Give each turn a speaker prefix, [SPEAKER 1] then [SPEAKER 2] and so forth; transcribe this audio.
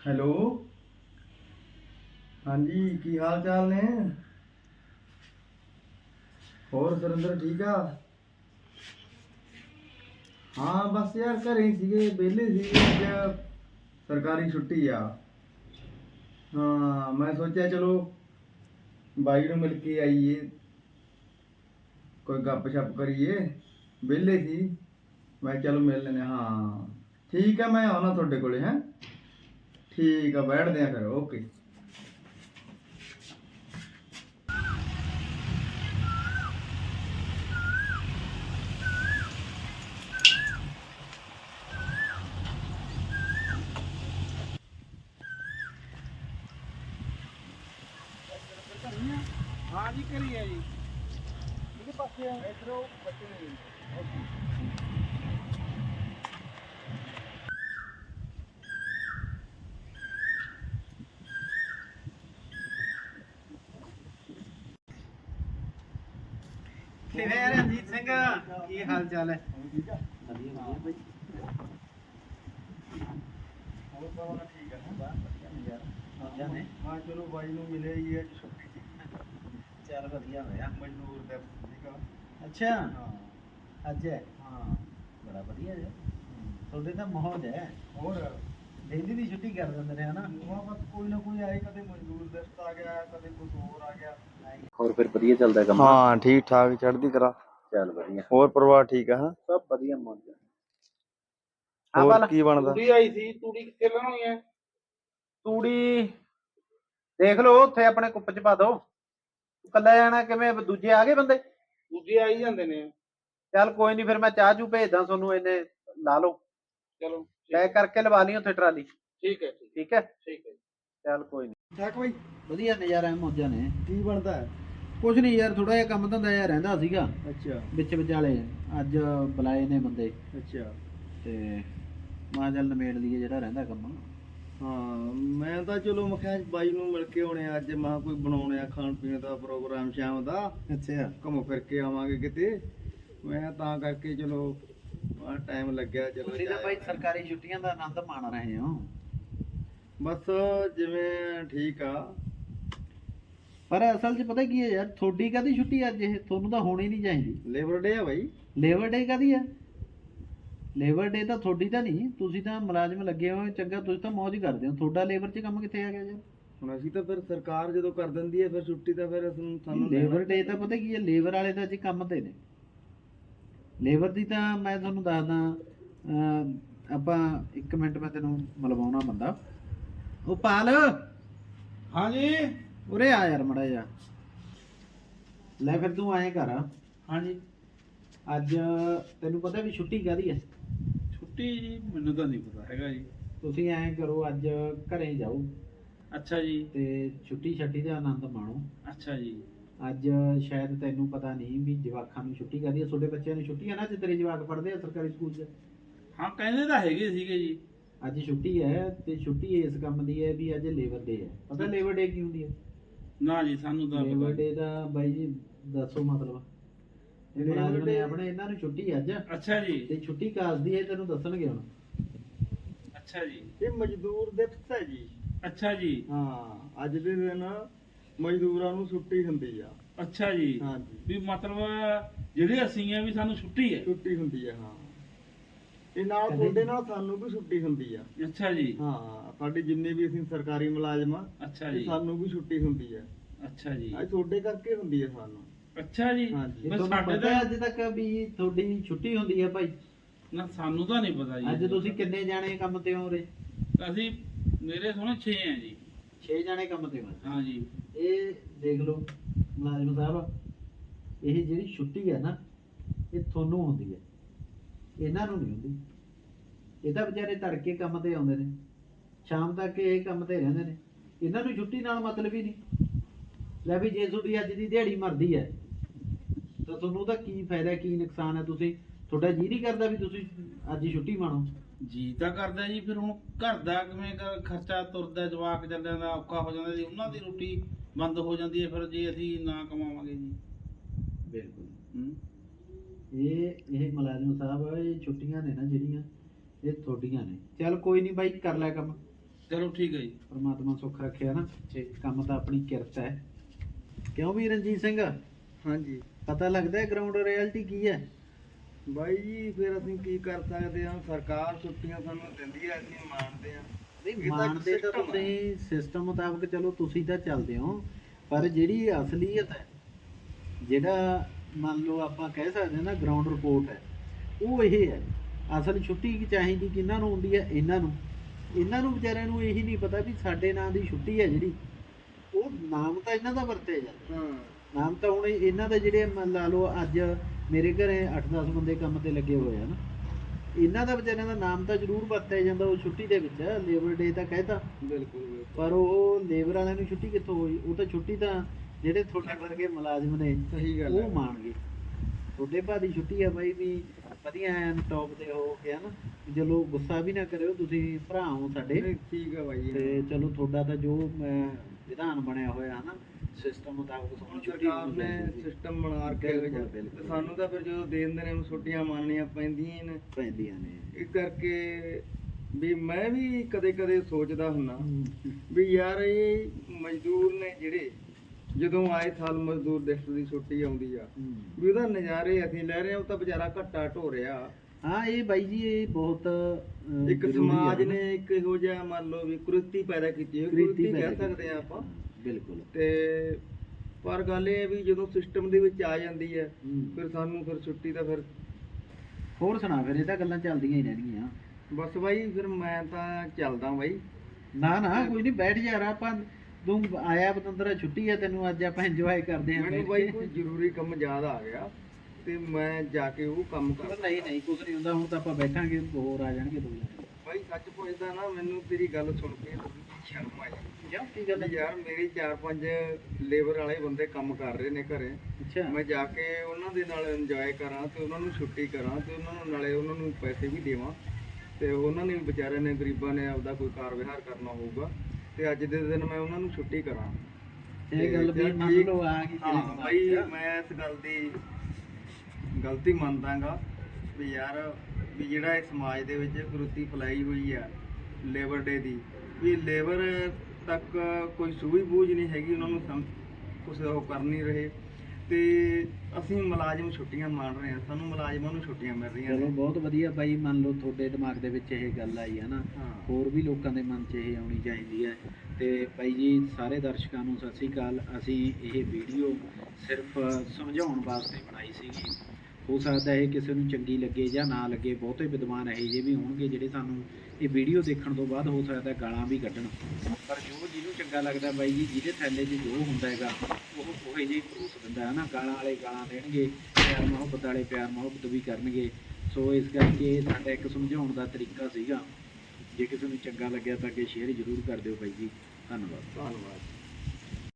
[SPEAKER 1] Hello. ਹਾਂਜੀ, ਕੀ ਹਾਲ ਚਾਲ ਨੇ? ਹੋਰ ਸੁਰਿੰਦਰ, ਠੀਕ ਆ? ਹਾਂ, ਬਸ ਯਾਰ ਘਰੇ ਸੀਗੇ, ਵਿਹਲੇ ਸੀਗੇ, ਅੱਜ ਸਰਕਾਰੀ ਛੁੱਟੀ ਆ। ਹਾਂ, ਮੈਂ ਸੋਚਿਆ ਚਲੋ ਬਾਈ ਨੂੰ ਮਿਲ ਕੇ ਆਈਏ, ਕੋਈ ਗੱਪ ਸ਼ੱਪ ਕਰੀਏ। ਵਿਹਲੇ ਸੀ, ਮੈਂ ਚਲੋ ਮਿਲ ਲੈਨੇ ਹਾਂ। ਠੀਕ ਹੈ ਮੈਂ ਆਉਣਾ ਤੁਹਾਡੇ ਕੋਲੇ, ਹੈ? ਠੀਕ ਆ, ਬੈਠਦੇ ਆ ਫਿਰ, ਓਕੇ।
[SPEAKER 2] ਹਾਂ ਜੀ, ਕਰੀਏ ਜੀ। ਕਿਹਦੇ ਪਾਸੇ ਇਧਰੋਂ ਬੱਚੇ ਨੇ। ਕਿਵੇਂ ਆ ਰਣਜੀਤ ਸਿੰਘ? ਕੀ ਹਾਲ ਚਾਲ ਹੈ?
[SPEAKER 1] ਹੈਂ? ਹਾਂ ਚਲੋ ਬਾਈ ਨੂੰ ਮਿਲੇ ਹੀ ਅੱਜ ਛੁੱਟੀ।
[SPEAKER 2] ਚੱਲ ਵਧੀਆ ਹੋਇਆ।
[SPEAKER 1] ਮਜ਼ਦੂਰ ਦਾ ਠੀਕ ਆ।
[SPEAKER 2] ਅੱਛਾ।
[SPEAKER 1] ਹਾਂ।
[SPEAKER 2] ਅੱਜ ਹੈ?
[SPEAKER 1] ਹਾਂ।
[SPEAKER 2] ਬੜਾ ਵਧੀਆ ਹੈ। ਤੁਹਾਡੇ ਤਾਂ ਮੌਜ ਹੈ।
[SPEAKER 1] ਹੋਰ?
[SPEAKER 2] ਡੇਲੀ ਦੀ ਛੁੱਟੀ ਕਰ ਦਿੰਦੇ ਨੇ ਹਨਾ?
[SPEAKER 1] ਉਹ ਬਸ ਕੋਈ ਨਾ ਕੋਈ ਆਏ ਕਦੇ ਮਜ਼ਦੂਰ ਦਸਤ ਆ ਗਿਆ ਕਦੇ ਕੁਝ ਹੋਰ ਆ ਗਿਆ।
[SPEAKER 2] ਹੋਰ ਫਿਰ ਵਧੀਆ ਚੱਲਦਾ ਕੰਮ?
[SPEAKER 1] ਹਾਂ ਠੀਕ ਠਾਕ ਚੜ੍ਹਦੀ ਕਰਾ
[SPEAKER 2] ਚੱਲ ਵਧੀਆ।
[SPEAKER 1] ਹੋਰ ਪਰਿਵਾਰ ਠੀਕ ਆ ਹਾਂ
[SPEAKER 2] ਸਭ ਵਧੀਆ ਮੌਜਾਂ
[SPEAKER 1] ਹੋਰ ਕੀ ਬਣਦਾ?
[SPEAKER 3] ਤੂੜੀ ਆਈ ਸੀ ਤੂੜੀ ਕਿੱਥੇ ਲੈਣੀ ਹੈ
[SPEAKER 2] ਤੂੜੀ ਦੇਖ ਲਓ ਉੱਥੇ ਆਪਣੇ ਕੁੱਪ ਚ ਪਾ ਦੋ। ਕੱਲਾ ਜਾਣਾ ਕਿਵੇਂ ਦੂਜੇ ਆ ਗਏ ਬੰਦੇ?
[SPEAKER 3] ਦੂਜੇ ਆਈ ਜਾਂਦੇ ਨੇ।
[SPEAKER 2] ਚੱਲ ਕੋਈ ਨਹੀਂ ਫਿਰ ਮੈਂ ਚਾਹ ਚੂ ਭੇਜਦਾ ਤੁਹਾਨੂੰ ਇਹਨੇ ਲਾ ਲਓ।
[SPEAKER 3] ਚਲੋ।
[SPEAKER 2] ਪੈਕ ਕਰਕੇ ਲਵਾ ਲਈ ਉੱਥੇ ਟਰਾਲੀ।
[SPEAKER 3] ਠੀਕ ਹੈ ਠੀਕ
[SPEAKER 2] ਠੀਕ ਹੈ?
[SPEAKER 3] ਠੀਕ ਹੈ
[SPEAKER 2] ਚੱਲ ਕੋਈ ਨਹੀਂ
[SPEAKER 1] ਠਾਕ ਬਾਈ।
[SPEAKER 2] ਵਧੀਆ ਨਜ਼ਾਰਾ ਮੌਜਾਂ ਨੇ।
[SPEAKER 1] ਕੀ ਬਣਦਾ ਹੈ?
[SPEAKER 2] ਕੁਝ ਨਹੀਂ ਯਾਰ ਥੋੜਾ ਜਿਹਾ ਕੰਮ ਧੰਦਾ ਜਿਹਾ ਰਹਿੰਦਾ ਸੀਗਾ।
[SPEAKER 1] ਅੱਛਾ।
[SPEAKER 2] ਵਿੱਚ ਵਿਚਾਲੇ ਅੱਜ ਬੁਲਾਏ ਨੇ ਬੰਦੇ।
[SPEAKER 1] ਅੱਛਾ।
[SPEAKER 2] ਤੇ ਮਾਂ ਚੱਲ ਨਿਮੇੜ ਲਈਏ ਜਿਹੜਾ ਰਹਿੰਦਾ ਕੰਮ।
[SPEAKER 1] ਹਾਂ ਮੈਂ ਤਾਂ ਚਲੋ ਮੈਂ ਕਿਹਾ ਬਾਈ ਨੂੰ ਮਿਲ ਕੇ ਆਉਣੇ ਆ ਅੱਜ। ਮੈਂ ਕੋਈ ਬਣਾਉਣੇ ਆ ਖਾਣ ਪੀਣ ਦਾ ਪ੍ਰੋਗਰਾਮ ਸ਼ਾਮ ਦਾ।
[SPEAKER 2] ਅੱਛਾ।
[SPEAKER 1] ਘੁੰਮ ਫਿਰ ਕੇ ਆਵਾਂਗੇ ਕਿਤੇ। ਮੈਂ ਤਾਂ ਕਰਕੇ ਚਲੋ ਆ ਟਾਈਮ ਲੱਗਿਆ ਚਲੋ
[SPEAKER 2] ਤੁਸੀਂ ਤਾਂ
[SPEAKER 1] ਜਾਇਆ
[SPEAKER 2] ਭਾਈ ਸਰਕਾਰੀ ਛੁੱਟੀਆਂ ਦਾ ਆਨੰਦ ਮਾਣ ਰਹੇ ਹੋ।
[SPEAKER 1] ਬਸ ਜਿਵੇਂ ਠੀਕ ਆ।
[SPEAKER 2] ਪਰ ਅਸਲ 'ਚ ਪਤਾ ਕੀ ਹੈ ਯਾਰ ਤੁਹਾਡੀ ਕਾਦੀ ਛੁੱਟੀ ਅੱਜ ਇਹ? ਤੁਹਾਨੂੰ ਤਾਂ ਹੋਣੀ ਨਹੀਂ ਚਾਹੀਦੀ।
[SPEAKER 1] ਲੇਬਰ ਡੇ ਆ ਬਾਈ।
[SPEAKER 2] ਲੇਬਰ ਡੇ ਕਾਦੀ ਹੈ ਲੇਬਰ ਡੇ ਤਾਂ ਤੁਹਾਡੀ ਤਾਂ ਨਹੀਂ ਤੁਸੀਂ ਤਾਂ ਮੁਲਾਜ਼ਮ ਲੱਗੇ ਹੋਏ ਚੰਗਾ ਤੁਸੀਂ ਤਾਂ ਮौज ਕਰਦੇ ਹੋ। ਤੁਹਾਡਾ ਲੇਬਰ 'ਚ ਕੰਮ ਕਿੱਥੇ ਆ ਗਿਆ ਜੀ?
[SPEAKER 1] ਹੁਣ ਅਸੀਂ ਤਾਂ ਫਿਰ ਸਰਕਾਰ ਜਦੋਂ ਕਰ ਦਿੰਦੀ ਹੈ ਫਿਰ ਛੁੱਟੀ ਤਾਂ ਫਿਰ ਅਸੀਂ ਸਾਨੂੰ
[SPEAKER 2] ਲੇਬਰ ਡੇ ਤਾਂ ਪਤਾ ਕੀ ਹੈ ਲੇਬਰ ਵਾਲੇ ਤਾਂ ਅੱਜ ਕੰਮ ਤੇ ਨੇ। ਲੇਬਰ ਦੀ ਤਾਂ ਮੈਂ ਤੁਹਾਨੂੰ ਦੱਸਦਾ ਆਪਾਂ 1 ਮਿੰਟ ਮੈਂ ਤੈਨੂੰ ਮਿਲਵਾਉਣਾ ਬੰਦਾ। ਉਹ ਪਾਲ।
[SPEAKER 3] ਹਾਂ ਜੀ
[SPEAKER 2] ਉਰੇ ਆ ਯਾਰ ਮੜਾ ਜਾ ਲੈ ਫਿਰ ਤੂੰ ਆਏ ਕਰ
[SPEAKER 3] ਹਾਂ ਜੀ
[SPEAKER 2] ਅੱਜ ਤੈਨੂੰ ਪਤਾ ਵੀ ਛੁੱਟੀ ਕਾਦੀ ਹੈ
[SPEAKER 3] ਛੁੱਟੀ ਜੀ ਮੈਨੂੰ ਤਾਂ ਨਹੀਂ ਪਤਾ ਹੈਗਾ ਜੀ।
[SPEAKER 2] ਤੁਸੀਂ ਐਂ ਕਰੋ ਅੱਜ ਘਰੇ ਜਾਓ।
[SPEAKER 3] ਅੱਛਾ ਜੀ।
[SPEAKER 2] ਤੇ ਛੁੱਟੀ ਛੱਟੀ ਦਾ ਆਨੰਦ ਮਾਣੋ।
[SPEAKER 3] ਅੱਛਾ ਜੀ।
[SPEAKER 2] ਅੱਜ ਸ਼ਾਇਦ ਤੈਨੂੰ ਪਤਾ ਨਹੀਂ ਵੀ ਜਵਾਕਾਂ ਨੂੰ ਛੁੱਟੀ ਕਾਦੀ ਹੈ ਤੁਹਾਡੇ ਬੱਚਿਆਂ ਨੂੰ ਛੁੱਟੀ ਹੈ ਨਾ ਤੇਰੇ ਜਵਾਕ ਪੜ੍ਹਦੇ ਆ ਸਰਕਾਰੀ ਸਕੂਲ 'ਚ?
[SPEAKER 3] ਹਾਂ ਕਹਿੰਦੇ ਤਾਂ ਹੈਗੇ ਸੀਗੇ ਜੀ।
[SPEAKER 2] ਅੱਜ ਛੁੱਟੀ ਹੈ ਤੇ ਛੁੱਟੀ ਇਸ ਕੰਮ ਦੀ ਹੈ ਵੀ ਅੱਜ ਲੇਬਰ ਡੇ ਹੈ। ਪਤਾ ਲੇਬਰ ਡੇ ਕੀ ਹੁੰਦੀ ਹੈ?
[SPEAKER 3] ਨਾ ਜੀ ਸਾਨੂੰ ਤਾਂ
[SPEAKER 2] ਲੇਬਰ ਡੇ ਦਾ ਬਾਈ ਜੀ ਦੱਸੋ ਮਤਲਬ। ਮੁਲਾਜ਼ਮ ਨੇ ਆਪਣੇ ਇਹਨਾਂ ਨੂੰ ਛੁੱਟੀ ਅੱਜ?
[SPEAKER 3] ਅੱਛਾ ਜੀ।
[SPEAKER 2] ਤੇ ਛੁੱਟੀ ਕਾਸ ਦੀ ਹੈ ਤੈਨੂੰ ਦੱਸਣਗੇ ਹੁਣ?
[SPEAKER 3] ਅੱਛਾ ਜੀ।
[SPEAKER 1] ਇਹ ਮਜ਼ਦੂਰ ਦਿਵਸ ਹੈ ਜੀ।
[SPEAKER 3] ਅੱਛਾ ਜੀ।
[SPEAKER 1] ਹਾਂ। ਅੱਜ ਦੇ ਦਿਨ ਮਜ਼ਦੂਰਾਂ ਨੂੰ ਛੁੱਟੀ ਹੁੰਦੀ ਆ।
[SPEAKER 3] ਅੱਛਾ ਜੀ।
[SPEAKER 1] ਹਾਂਜੀ।
[SPEAKER 3] ਵੀ ਮਤਲਬ ਜਿਹੜੇ ਅਸੀਂ ਆ ਵੀ ਸਾਨੂੰ ਛੁੱਟੀ ਹੈ।
[SPEAKER 1] ਛੁੱਟੀ ਹੁੰਦੀ ਆ ਹਾਂ। ਤੇ ਨਾਲ ਤੁਹਾਡੇ ਨਾਲ ਸਾਨੂੰ ਵੀ ਛੁੱਟੀ ਹੁੰਦੀ ਆ।
[SPEAKER 3] ਅੱਛਾ ਜੀ।
[SPEAKER 1] ਹਾਂ ਸਾਡੇ ਜਿੰਨੇ ਵੀ ਅਸੀਂ ਸਰਕਾਰੀ ਮੁਲਾਜ਼ਮ ਆ
[SPEAKER 3] ਅੱਛਾ ਜੀ।
[SPEAKER 1] ਸਾਨੂੰ ਵੀ ਛੁੱਟੀ ਹੁੰਦੀ ਆ।
[SPEAKER 3] ਅੱਛਾ ਜੀ।
[SPEAKER 1] ਅੱਜ ਤੁਹਾਡੇ ਕਰਕੇ ਹੁੰਦੀ ਆ ਸਾਨੂੰ।
[SPEAKER 3] ਅੱਛਾ ਜੀ।
[SPEAKER 2] ਤੁਹਾਨੂੰ
[SPEAKER 3] ਸਾਡੇ ਤਾਂ
[SPEAKER 2] ਅੱਜ ਤੱਕ ਵੀ ਤੁਹਾਡੀ ਛੁੱਟੀ ਹੁੰਦੀ ਹੈ ਭਾਈ?
[SPEAKER 3] ਨਾ ਸਾਨੂੰ ਤਾਂ ਨਹੀਂ ਪਤਾ ਜੀ।
[SPEAKER 2] ਅੱਜ ਤੁਸੀਂ ਕਿੰਨੇ ਜਾਣੇ ਕੰਮ ਤੇ ਹੋ
[SPEAKER 3] ਅਸੀਂ ਮੇਰੇ ਸੋਹਣੇ 6 ਆ ਜੀ।
[SPEAKER 2] 6 ਜਾਣੇ ਕੰਮ ਤੇ ਹੋ
[SPEAKER 3] ਹਾਂ ਜੀ।
[SPEAKER 2] ਇਹ ਦੇਖ ਲਓ ਮੁਲਾਜ਼ਮ ਸਾਹਿਬ ਇਹ ਜਿਹੜੀ ਛੁੱਟੀ ਹੈ ਨਾ ਇਹ ਤੁਹਾਨੂੰ ਹੁੰਦੀ ਹੈ। ਇਹਨਾਂ ਨੂੰ ਨਹੀਂ ਹੁੰਦੀ ਇਹ ਤਾਂ ਵਿਚਾਰੇ ਤੜਕੇ ਕੰਮ ਤੇ ਆਉਂਦੇ ਨੇ। ਸ਼ਾਮ ਤੱਕ ਇਹ ਕੰਮ ਤੇ ਰਹਿੰਦੇ ਨੇ। ਇਹਨਾਂ ਨੂੰ ਛੁੱਟੀ ਨਾਲ ਮਤਲਬ ਹੀ ਨਹੀਂ। ਲੈ ਵੀ ਜੇ ਤੁਹਾਡੀ ਅੱਜ ਦੀ ਦਿਹਾੜੀ ਮਰਦੀ ਹੈ ਤਾਂ ਤੁਹਾਨੂੰ ਤਾਂ ਕੀ ਫਾਇਦਾ ਕੀ ਨੁਕਸਾਨ ਹੈ? ਤੁਸੀਂ ਤੁਹਾਡਾ ਜੀ ਨਹੀਂ ਕਰਦਾ ਵੀ ਤੁਸੀਂ ਅੱਜ ਹੀ ਛੁੱਟੀ ਮਾਣੋ
[SPEAKER 3] ਜੀ ਤਾਂ ਕਰਦਾ ਜੀ ਫਿਰ ਹੁਣ ਘਰ ਦਾ ਕਿਵੇਂ ਕਰ- ਖਰਚਾ ਤੁਰਦਾ ਜਵਾਕ ਚੱਲਿਆਂ ਦਾ ਔਖਾ ਹੋ ਜਾਂਦਾ ਜੀ ਉਹਨਾਂ ਦੀ ਰੋਟੀ ਬੰਦ ਹੋ ਜਾਂਦੀ ਹੈ ਫਿਰ ਜੇ ਅਸੀਂ ਨਾ ਕਮਾਵਾਂਗੇ ਜੀ।
[SPEAKER 2] ਬਿਲਕੁਲ।
[SPEAKER 3] ਹੂੰ।
[SPEAKER 2] ਇਹ ਇਹ ਮੁਲਾਜ਼ਮ ਸਾਹਿਬ ਇਹ ਛੁੱਟੀਆਂ ਨੇ ਨਾ ਜਿਹੜੀਆਂ ਇਹ ਤੁਹਾਡੀਆਂ ਨੇ। ਚੱਲ ਕੋਈ ਨਹੀਂ ਬਾਈ ਕਰ ਲੈ ਕੰਮ।
[SPEAKER 3] ਚਲੋ ਠੀਕ ਹੈ ਜੀ।
[SPEAKER 2] ਪਰਮਾਤਮਾ ਸੁੱਖ ਰੱਖਿਆ ਨਾ? ਕੰਮ ਤਾਂ ਆਪਣੀ ਕਿਰਤ ਹੈ। ਕਿਉਂ ਵੀ ਰਣਜੀਤ ਸਿੰਘ?
[SPEAKER 1] ਹਾਂਜੀ।
[SPEAKER 2] ਪਤਾ ਲੱਗਦਾ ਹੈ ਗਰਾਊਂਡ ਰਿਐਲਿਟੀ ਕੀ ਹੈ?
[SPEAKER 1] ਬਾਈ ਜੀ ਫਿਰ ਅਸੀਂ ਕੀ ਕਰ ਸਕਦੇ ਹਾਂ? ਸਰਕਾਰ ਛੁੱਟੀਆਂ ਸਾਨੂੰ ਦਿੰਦੀ ਹੈ ਅਸੀਂ ਮੰਨਦੇ ਹਾਂ।
[SPEAKER 2] ਨਹੀਂ
[SPEAKER 1] ਤਾਂ
[SPEAKER 2] ਮੰਨਦੇ। ਤੁਸੀਂ ਸਿਸਟਮ ਮੁਤਾਬਕ ਚਲੋ ਤੁਸੀਂ ਤਾਂ ਚੱਲਦੇ ਹੋ ਪਰ ਜਿਹੜੀ ਅਸਲੀਅਤ ਹੈ ਜਿਹੜਾ ਮੰਨ ਲਓ ਆਪਾਂ ਕਹਿ ਸਕਦੇ ਹਾਂ ਨਾ ਗਰਾਊਂਡ ਰਿਪੋਰਟ ਹੈ ਉਹ ਇਹ ਹੈ ਅਸਲ ਛੁੱਟੀ ਕੀ ਚਾਹੀਦੀ ਕਿਹਨਾਂ ਨੂੰ ਹੁੰਦੀ ਹੈ? ਇਹਨਾਂ ਨੂੰ। ਇਹਨਾਂ ਨੂੰ ਵਿਚਾਰਿਆਂ ਨੂੰ ਇਹੀ ਨਹੀਂ ਪਤਾ ਵੀ ਸਾਡੇ ਨਾਂ ਦੀ ਛੁੱਟੀ ਹੈ ਜਿਹੜੀ। ਉਹ ਨਾਮ ਤਾਂ ਇਹਨਾਂ ਦਾ ਵਰਤਿਆ ਜਾਂਦਾ।
[SPEAKER 1] ਹਾਂ।
[SPEAKER 2] ਨਾਮ ਤਾਂ ਹੁਣ ਇਹਨਾਂ ਦੇ ਜਿਹੜੇ ਮੰਨ ਲਾ ਲਓ ਅੱਜ ਮੇਰੇ ਘਰੇ 8-10 ਬੰਦੇ ਕੰਮ ਤੇ ਲੱਗੇ ਹੋਏ ਆ ਨਾ। ਇਹਨਾਂ ਦਾ ਵਿਚਾਰਿਆਂ ਦਾ ਨਾਮ ਤਾਂ ਜ਼ਰੂਰ ਵਰਤਿਆ ਜਾਂਦਾ ਉਹ ਛੁੱਟੀ ਦੇ ਵਿੱਚ ਲੇਬਰ ਡੇ ਤਾਂ ਕਹਿਤਾ
[SPEAKER 1] ਬਿਲਕੁਲ
[SPEAKER 2] ਪਰ ਉਹ ਲੇਬਰ ਵਾਲਿਆਂ ਨੂੰ ਛੁੱਟੀ ਕਿੱਥੋਂ ਹੋਈ? ਉਹ ਤਾਂ ਛੁੱਟੀ ਤਾਂ ਜਿਹੜੇ ਤੁਹਾਡੇ ਵਰਗੇ ਮੁਲਾਜ਼ਮ ਨੇ
[SPEAKER 1] ਸਹੀ ਗੱਲ
[SPEAKER 2] ਉਹ ਮਾਣਗੇ। ਤੁਹਾਡੇ ਭਾ ਦੀ ਛੁੱਟੀ ਆ ਬਾਈ ਵੀ ਵਧੀਆ ਐਨ ਟੌਪ ਤੇ ਹੋ ਕੇ ਹਨਾ ਚਲੋ ਗੁੱਸਾ ਵੀ ਨਾ ਕਰਿਓ ਤੁਸੀਂ ਭਰਾ ਹੋ ਸਾਡੇ।
[SPEAKER 1] ਠੀਕ ਹੈ ਬਾਈ
[SPEAKER 2] ਤੇ ਚਲੋ ਤੁਹਾਡਾ ਤਾਂ ਜੋ ਅਮ, ਵਿਧਾਨ ਬਣਿਆ ਹੋਇਆ ਹਨਾ ਸਿਸਟਮ ਮੁਤਾਬਕ
[SPEAKER 1] ਹੁਣ
[SPEAKER 2] ਤੁਹਾਨੂੰ ਛੁੱਟੀ
[SPEAKER 1] ਸਰਕਾਰ
[SPEAKER 2] ਹੋਣੀ
[SPEAKER 1] ਨੇ
[SPEAKER 2] ਹੈ।
[SPEAKER 1] ਸਿਸਟਮ ਬਣਾ ਕੇ
[SPEAKER 2] ਬਿਲਕੁਲ, ਬਿਲਕੁਲ।
[SPEAKER 1] ਸਾਨੂੰ ਤਾਂ ਫਿਰ ਜਦੋਂ ਦੇ ਦਿੰਦੇ ਨੇ ਉਹਨੂੰ ਛੁੱਟੀਆਂ ਮੰਨਣੀਆਂ ਪੈਂਦੀਆਂ ਹੀ ਨੇ
[SPEAKER 2] ਪੈਂਦੀਆਂ ਨੇ
[SPEAKER 1] ਇਸ ਕਰਕੇ ਵੀ ਮੈਂ ਵੀ ਕਦੇ ਕਦੇ ਸੋਚਦਾ ਹੁੰਨਾ ਵੀ ਯਾਰ ਇਹ ਮਜ਼ਦੂਰ ਨੇ ਜਿਹੜੇ ਜਦੋਂ ਆਏ ਸਾਲ ਮਜ਼ਦੂਰ ਦਿਵਸ ਦੀ ਛੁੱਟੀ ਆਉਂਦੀ ਆ
[SPEAKER 2] ਹਮ।
[SPEAKER 1] ਵੀ ਉਹਦਾ ਨਜ਼ਾਰੇ ਅਸੀਂ ਲੈ ਰਹੇ ਹਾਂ ਉਹ ਤਾਂ ਵਿਚਾਰਾ ਘੱਟਾ ਢੋ ਰਿਹਾ
[SPEAKER 2] ਹਾਂ ਇਹ ਬਾਈ ਜੀ ਇਹ ਬਹੁਤ
[SPEAKER 1] ਇੱਕ
[SPEAKER 2] ਜ਼ਰੂਰੀ
[SPEAKER 1] ਸਮਾਜ
[SPEAKER 2] ਨਾ।
[SPEAKER 1] ਇੱਕ ਇਹੋ ਜਿਹਾ ਮੰਨ ਲਓ ਵੀ ਕੁਰੀਤੀ ਪੈਦਾ ਕੀਤੀ ਹੈ
[SPEAKER 2] ਕ੍ਰਿਤੀ
[SPEAKER 1] ਕੁਰੀਤੀ
[SPEAKER 2] ਪੈਦਾ
[SPEAKER 1] ਕਹਿ ਸਕਦੇ ਆ ਆਪਾਂ।
[SPEAKER 2] ਬਿਲਕੁਲ।
[SPEAKER 1] ਤੇ ਪਰ ਗੱਲ ਇਹ ਹੈ ਵੀ ਜਦੋਂ ਸਿਸਟਮ ਦੇ ਵਿੱਚ ਆ ਜਾਂਦੀ ਹੈ। ਫਿਰ ਸਾਨੂੰ ਫਿਰ ਛੁੱਟੀ ਤਾਂ ਫਿਰ
[SPEAKER 2] ਹੋਰ ਸੁਣਾ ਫਿਰ ਇਹ ਤਾਂ ਗੱਲਾਂ ਚੱਲਦੀਆਂ ਹੀ ਰਹਿਣਗੀਆਂ।
[SPEAKER 1] ਬਸ ਬਾਈ ਫਿਰ ਮੈਂ ਤਾਂ ਚੱਲਦਾ ਬਾਈ।
[SPEAKER 2] ਨਾ ਨਾ ਕੋਈ ਨਹੀਂ ਬੈਠ ਜਾ ਰਾ ਆਪਾਂ ਤੂੰ ਆਇਆ ਬਤੰਦਰਾ ਛੁੱਟੀ ਹੈ ਤੈਨੂੰ ਅੱਜ ਆਪਾਂ ਇੰਜੋਏ ਕਰਦੇ ਆਂ
[SPEAKER 1] ਮੈਨੂੰ ਬਾਈ ਕੋਈ ਜ਼ਰੂਰੀ ਕੰਮ ਯਾਦ ਆ ਗਿਆ। ਤੇ ਮੈਂ ਜਾ ਕੇ ਉਹ ਕੰਮ ਕਰ
[SPEAKER 2] ਨਹੀਂ ਨਹੀਂ ਕੁਝ ਨਹੀਂ ਹੁੰਦਾ ਹੁਣ ਤਾਂ ਆਪਾਂ ਬੈਠਾਂਗੇ ਹੋਰ ਆ ਜਾਣਗੇ ਦੋ ਜਣੇ।
[SPEAKER 1] ਬਾਈ ਸੱਚ ਪੁੱਛਦਾ ਨਾ ਮੈਨੂੰ ਤੇਰੀ ਗੱਲ ਸੁਣ ਕੇ ਸ਼ਰਮ ਆਈ।
[SPEAKER 2] ਕਿਉਂ? ਕੀ ਗੱਲ
[SPEAKER 1] ਯਾਰ ਮੇਰੇ ਚਾਰ ਪੰਜ ਲੇਬਰ ਵਾਲੇ ਬੰਦੇ ਕੰਮ ਕਰ ਰਹੇ ਨੇ ਘਰੇ।
[SPEAKER 2] ਅੱਛਾ।
[SPEAKER 1] ਮੈਂ ਜਾ ਕੇ ਉਹਨਾਂ ਦੇ ਨਾਲ ਇੰਜੋਏ ਕਰਾਂ ਤੇ ਉਹਨਾਂ ਨੂੰ ਛੁੱਟੀ ਕਰਾਂ ਤੇ ਉਹਨਾਂ ਨੂੰ ਨਾਲੇ ਉਹਨਾਂ ਨੂੰ ਪੈਸੇ ਵੀ ਦੇਵਾਂ। ਤੇ ਉਹਨਾਂ ਨੇ ਵਿਚਾਰਿਆਂ ਨੇ ਗਰੀਬਾਂ ਨੇ ਆਪਦਾ ਕੋਈ ਕਾਰ ਵਿਹਾਰ ਕਰਨਾ ਹੋਊਗਾ। ਤੇ ਅੱਜ ਦੇ ਦਿਨ ਮੈਂ ਉਹਨਾਂ ਨੂੰ ਛੁੱਟੀ ਕਰਾਂ।
[SPEAKER 2] ਇਹ ਗੱਲ ਵੀ ਮੰਨ ਲਓ ਆ
[SPEAKER 1] ਬਾਈ
[SPEAKER 2] 'ਚ।
[SPEAKER 1] ਮੈਂ ਇਸ ਗੱਲ ਦੀ ਗਲਤੀ ਮੰਨਦਾਗਾ ਵੀ ਯਾਰ ਵੀ ਜਿਹੜਾ ਇਹ ਸਮਾਜ ਦੇ ਵਿੱਚ ਕੁਰਤੀ ਫੈਲਾਈ ਹੋਈ ਆ ਲੇਬਰ ਡੇ ਦੀ ਵੀ ਲੇਬਰ ਤੱਕ ਕੋਈ ਸੂਝ ਬੂਝ ਨਹੀਂ ਹੈਗੀ ਉਹਨਾਂ ਨੂੰ ਕੁਛ ਉਹ ਕਰ ਨਹੀਂ ਰਹੇ। ਤੇ ਅਸੀਂ ਮੁਲਾਜ਼ਮ ਛੁੱਟੀਆਂ ਮਾਣ ਰਹੇ ਹਾਂ ਸਾਨੂੰ ਮੁਲਾਜ਼ਮਾਂ ਨੂੰ ਛੁੱਟੀਆਂ ਮਿਲ ਰਹੀਆਂ ਨੇ।
[SPEAKER 2] ਬਹੁਤ ਵਧੀਆ ਬਾਈ ਮੰਨ ਲਓ ਤੁਹਾਡੇ ਦਿਮਾਗ ਦੇ ਵਿੱਚ ਇਹ ਗੱਲ ਆਈ ਹੈ ਨਾ। ਹੋਰ ਵੀ ਲੋਕਾਂ ਦੇ ਮਨ 'ਚ ਇਹ ਆਉਣੀ ਚਾਹੀਦੀ ਹੈ। ਤੇ ਬਾਈ ਜੀ ਸਾਰੇ ਦਰਸ਼ਕਾਂ ਨੂੰ ਸਤਿ ਸ੍ਰੀ ਅਕਾਲ। ਅਸੀਂ ਇਹ ਵੀਡੀਓ ਸਿਰਫ ਸਮਝਾਉਣ ਵਾਸਤੇ ਬਣਾਈ ਸੀਗੀ। ਹੋ ਸਕਦਾ ਇਹ ਕਿਸੇ ਨੂੰ ਚੰਗੀ ਲੱਗੇ ਜਾਂ ਨਾ ਲੱਗੇ, ਬਹੁਤੇ ਵਿਦਵਾਨ ਇਹੋ ਜਿਹੇ ਵੀ ਹੋਣਗੇ ਜਿਹੜੇ ਸਾਨੂੰ ਇਹ ਵੀਡੀਓ ਦੇਖਣ ਤੋਂ ਬਾਅਦ ਹੋ ਸਕਦਾ ਗਾਲਾਂ ਵੀ ਕੱਢਣ। ਪਰ ਜੋ ਜਿਹਨੂੰ ਚੰਗਾ ਲੱਗਦਾ ਬਾਈ ਜੀ, ਜਿਹਦੇ ਥੈਲੇ 'ਚ ਜੋ ਹੁੰਦਾ ਹੈਗਾ, ਉਹ ਉਹ ਜਿਹੀ ਪ੍ਰੂਫ ਦਿੰਦਾ ਹੈ ਨਾ ਗਾਲਾਂ ਵਾਲੇ ਗਾਲਾਂ ਦੇਣਗੇ, ਪਿਆਰ ਮੁਹੱਬਤ ਵਾਲੇ ਪਿਆਰ ਮੁਹੱਬਤ ਵੀ ਕਰਨਗੇ। ਸੋ ਇਸ ਕਰਕੇ ਇਹ ਸਾਡਾ ਇੱਕ ਸਮਝਾਉਣ ਦਾ ਤਰੀਕਾ ਸੀਗਾ, ਜੇ ਕਿਸੇ ਨੂੰ ਚੰਗਾ ਲੱਗਿਆ ਤਾਂ ਅੱਗੇ ਸ਼ੇਅਰ ਜ਼ਰੂਰ ਕਰ ਦਿਓ ਬਾਈ ਜੀ। ਧੰਨਵਾਦ।
[SPEAKER 1] ਧੰਨਵਾਦ।